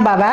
বাবা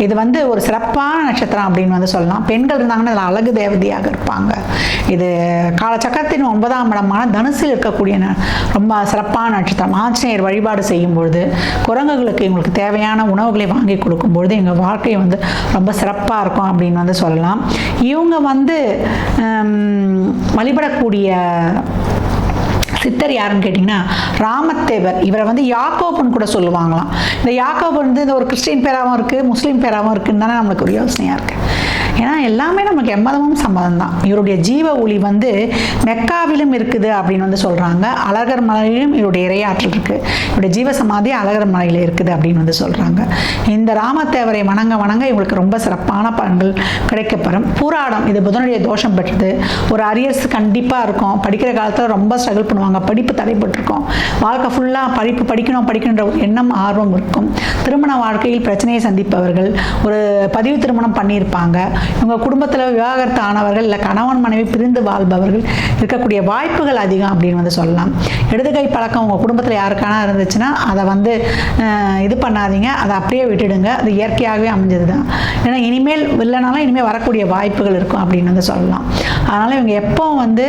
இது வந்து ஒரு சிறப்பான நட்சத்திரம் அப்படின்னு வந்து சொல்லலாம். பெண்கள் இருந்தாங்கன்னா அதில் அழகு தேவதையாக இருப்பாங்க. இது காலச்சக்கரத்தின் ஒன்பதாம் இடமான தனுசில் இருக்கக்கூடிய ந- ரொம்ப சிறப்பான நட்சத்திரம். ஆஞ்சநேயர் வழிபாடு செய்யும் பொழுது குரங்குகளுக்கு இவங்களுக்கு தேவையான உணவுகளை வாங்கி கொடுக்கும் பொழுது எங்கள் வாழ்க்கை வந்து ரொம்ப சிறப்பாக இருக்கும் அப்படின்னு வந்து சொல்லலாம். இவங்க வந்து வழிபடக்கூடிய சித்தர் யாருன்னு கேட்டிங்கன்னா ராமத்தேவர். இவரை வந்து யாக்கோபன் கூட சொல்லுவாங்களாம். இந்த யாக்கோபன் வந்து இந்த ஒரு கிறிஸ்டின் பேராகவும் இருக்குது முஸ்லீம் பேராகவும் இருக்குன்னு தானே நம்மளுக்கு ஒரு யோசனையாக இருக்குது ஏன்னா எல்லாமே நமக்கு எம்மதமும் சம்மதம் தான் இவருடைய ஜீவ ஒளி வந்து மெக்காவிலும் இருக்குது அப்படின்னு வந்து சொல்கிறாங்க அழகர் மலையிலும் இவருடைய இரையாற்றல் இருக்குது இவருடைய ஜீவ சமாதி அழகர் மலையில் இருக்குது அப்படின்னு வந்து சொல்கிறாங்க இந்த ராமத்தேவரை வணங்க வணங்க இவங்களுக்கு ரொம்ப சிறப்பான பலன்கள் கிடைக்கப்பெறும். பூராடம் இது புதனுடைய தோஷம் பெற்றது. ஒரு அரியர்ஸ் கண்டிப்பாக இருக்கும். படிக்கிற காலத்தில் ரொம்ப ஸ்ட்ரகிள் பண்ணுவாங்க. படிப்பு தடைப்பட்டிருக்கும். வாழ்க்கை ஃபுல்லாக படிப்பு படிக்கணும் படிக்கணுன்ற ஒரு எண்ணம் ஆர்வம் இருக்கும். திருமண வாழ்க்கையில் பிரச்சனையை சந்திப்பவர்கள் ஒரு பதிவு திருமணம் பண்ணியிருப்பாங்க. இவங்க குடும்பத்தில் விவாகரத்து ஆனவர்கள் இல்லை கணவன் மனைவி பிரிந்து வாழ்பவர்கள் இருக்கக்கூடிய வாய்ப்புகள் அதிகம் அப்படின்னு வந்து சொல்லலாம். இடதுகை பழக்கம் உங்கள் குடும்பத்தில் யாருக்கான இருந்துச்சுன்னா அதை வந்து இது பண்ணாதீங்க அதை அப்படியே விட்டுடுங்க. அது இயற்கையாகவே அமைஞ்சது தான் ஏன்னா இனிமேல் இல்லைனாலும் இனிமேல் வரக்கூடிய வாய்ப்புகள் இருக்கும் அப்படின்னு வந்து சொல்லலாம். அதனால் இவங்க எப்போவும் வந்து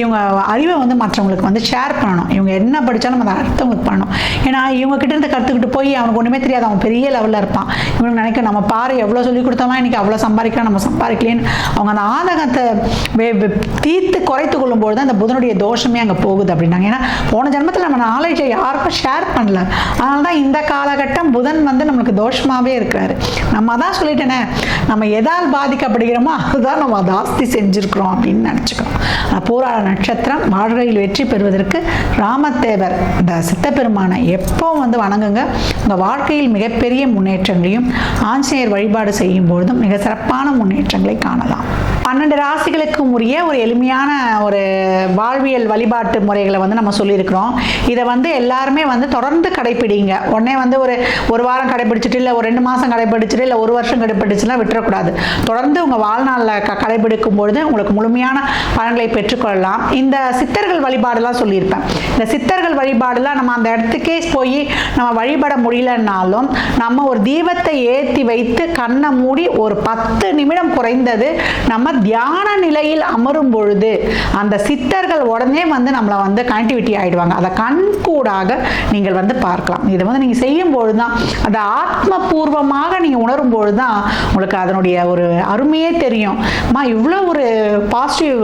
இவங்க அறிவை வந்து மற்றவங்களுக்கு வந்து ஷேர் பண்ணணும். இவங்க என்ன படித்தாலும் அதை அடுத்தவங்களுக்கு பண்ணணும். ஏன்னா இவங்க கிட்ட இருந்து கற்றுக்கிட்டு போய் அவனுக்கு ஒன்றுமே தெரியாது. அவன் பெரிய லெவலில் இருப்பான். இவனுக்கு நினைக்க நம்ம பாரு எவ்வளோ சொல்லி கொடுத்தோமா இன்னைக்கு அவ்வளோ சம்பாதிக்கலாம் நம்ம சம்பாதிக்கலேன்னு அவங்க அந்த ஆதகத்தை தீர்த்து குறைத்து கொள்ளும்போது தான் அந்த புதனுடைய தோஷமே அங்கே போகுது அப்படின்னாங்க. ஏன்னா போன ஜென்மத்தில் நம்ம நாலேஜை யாருக்கும் ஷேர் பண்ணல. அதனால தான் இந்த காலகட்டம் புதன் வந்து நம்மளுக்கு தோஷமாகவே இருக்கிறாரு. நம்ம தான் சொல்லிட்டேனே நம்ம எதால் பாதிக்கப்படுகிறோமோ அதுதான் நம்ம ஜாஸ்தி செஞ்சுருக்கிறோம் அப்படின்னு நினச்சிக்கிறோம். பூராள நட்சத்திரம் வாழ்க்கையில் வெற்றி பெறுவதற்கு ராமதேவர் இந்த சித்தப்பெருமானை எப்போ வந்து வணங்குங்க. உங்கள் வாழ்க்கையில் மிகப்பெரிய முன்னேற்றங்களையும் ஆஞ்சநேயர் வழிபாடு செய்யும் பொழுதும் மிக சிறப்பான முன்னேற்றங்களை காணலாம். பன்னெண்டு ராசிகளுக்கும் உரிய ஒரு எளிமையான ஒரு வாழ்வியல் வழிபாட்டு முறைகளை வந்து நம்ம சொல்லியிருக்கிறோம். இதை வந்து எல்லாருமே வந்து தொடர்ந்து கடைப்பிடிங்க. உடனே வந்து ஒரு ஒரு வாரம் கடைப்பிடிச்சிட்டு இல்லை ஒரு ரெண்டு மாதம் கடைப்பிடிச்சிட்டு இல்லை ஒரு வருஷம் கடைப்பிடிச்சுலாம் விட்டுறக்கூடாது. தொடர்ந்து உங்கள் வாழ்நாளில் க கடைபிடிக்கும் பொழுது உங்களுக்கு முழுமையான பலன்களை பெற்றுக்கொள்ளலாம். இந்த சித்தர்கள் வழிபாடுலாம் சொல்லியிருப்பேன். இந்த சித்தர்கள் வழிபாடுலாம் நம்ம அந்த இடத்துக்கே போய் நம்ம வழிபட முடியலன்னாலும் நம்ம ஒரு தீபத்தை ஏற்றி வைத்து கண்ணை மூடி ஒரு பத்து நிமிடம் குறைந்தது நம்ம தியான நிலையில் அமரும் பொழுது அந்த சித்தர்கள் உடனே வந்து நம்மளை வந்து கனெக்டிவிட்டி ஆயிடுவாங்க. அதை கண்கூடாக நீங்கள் வந்து பார்க்கலாம். இதை வந்து நீங்கள் செய்யும் பொழுது தான் அதை ஆத்மபூர்வமாக நீங்கள் உணரும் பொழுது தான் உங்களுக்கு அதனுடைய ஒரு அருமையே தெரியும். அம்மா இவ்வளோ ஒரு பாசிட்டிவ்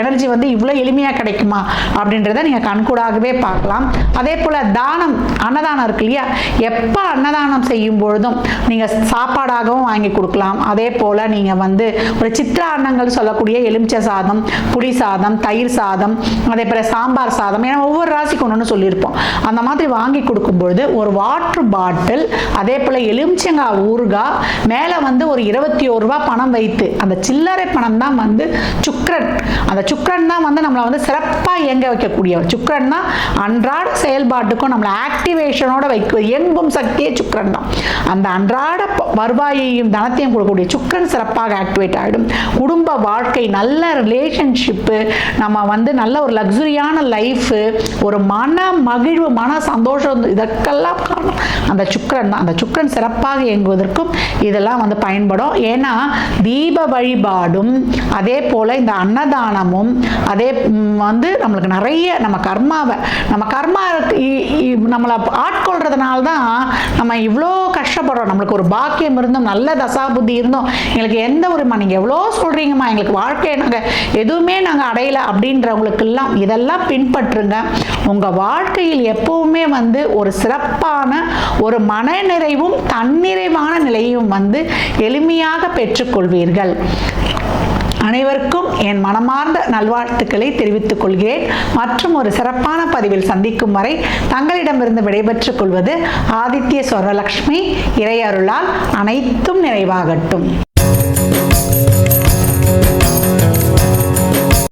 எனர்ஜி வந்து இவ்வளோ எளிமையாக கிடைக்குமா? அப்படின்றத நீங்கள் கண்கூடாகவே பார்க்கலாம். அதே போல் தானம் அன்னதானம் இருக்கு இல்லையா? எப்போ அன்னதானம் செய்யும் பொழுதும் நீங்கள் சாப்பாடாகவும் வாங்கி கொடுக்கலாம். அதே போல் நீங்கள் வந்து ஒரு சித்த அன்னங்கள் சொல்லக்கூடிய எலுமிச்சை சாதம் புளி சாதம் தயிர் சாதம் அதே போல் சாம்பார் சாதம் ஏன்னா ஒவ்வொரு ராசிக்கு ஒன்று சொல்லியிருப்போம். அந்த மாதிரி வாங்கி கொடுக்கும்பொழுது ஒரு வாட்டர் பாட்டில் அதே போல் எலுமிச்சங்காய் ஊறுகாய் மேலே வந்து ஒரு இருபத்தி ஒரு ரூபா பணம் வைத்து அந்த சில்லறை பணம் தான் வந்து சுக்ரன் அந்த சுக்கரன் தான் வந்து நம்மளை வந்து சிறப்பாக இயங்க வைக்கக்கூடியவர். சுக்கரன் தான் அன்றாட செயல்பாட்டுக்கும் நம்மளை ஆக்டிவேஷனோட வைக்க இயங்கும் சக்தியே சுக்கரன் தான். அந்த அன்றாட வருவாயையும் தனத்தையும் கொடுக்கக்கூடிய சுக்கரன் சிறப்பாக ஆக்டிவேட் ஆகிடும் குடும்ப வாழ்க்கை நல்ல ரிலேஷன்ஷிப்பு நம்ம வந்து நல்ல ஒரு லக்ஸுரியான லைஃபு ஒரு மன மகிழ்வு மன சந்தோஷம் இதற்கெல்லாம் காரணம். அந்த சுக்கரன் தான். அந்த சுக்கரன் சிறப்பாக இயங்குவதற்கும் இதெல்லாம் வந்து பயன்படும். ஏன்னா தீப வழிபாடும் அதே போல் இந்த அன்னதானமும் அதே வந்து நம்மளுக்கு நிறைய நம்ம கர்மாவை நம்ம கர்மா இ- இ- நம்மளை ஆட்கொள்றதுனால தான் நம்ம இவ்வளோ கஷ்டப்படுறோம். நம்மளுக்கு ஒரு பாக்கியம் இருந்தோம் நல்ல தசாபுத்தி இருந்தோம் எங்களுக்கு எந்த ஒரு நீங்கள் எவ்வளோ சொல்கிறீங்கம்மா எங்களுக்கு வாழ்க்கையை நாங்கள் எதுவுமே நாங்கள் அடையலை அப்படின்றவங்களுக்கெல்லாம் இதெல்லாம் பின்பற்றுங்க. உங்கள் வாழ்க்கையில் எப்போவுமே வந்து ஒரு சிறப்பான ஒரு மனநிறைவும் தன்னிறைவான நிலையும் வந்து எளிமையாக பெற்றுக்கொள்வீர்கள். அனைவருக்கும் என் மனமார்ந்த நல்வாழ்த்துக்களை தெரிவித்துக் கொள்கிறேன். மற்றும் ஒரு சிறப்பான பதிவில் சந்திக்கும் வரை தங்களிடமிருந்து விடைபெற்றுக் கொள்வது ஆதித்ய சொர்ணலக்ஷ்மி இறையருளால் அனைத்தும் நிறைவாகட்டும்.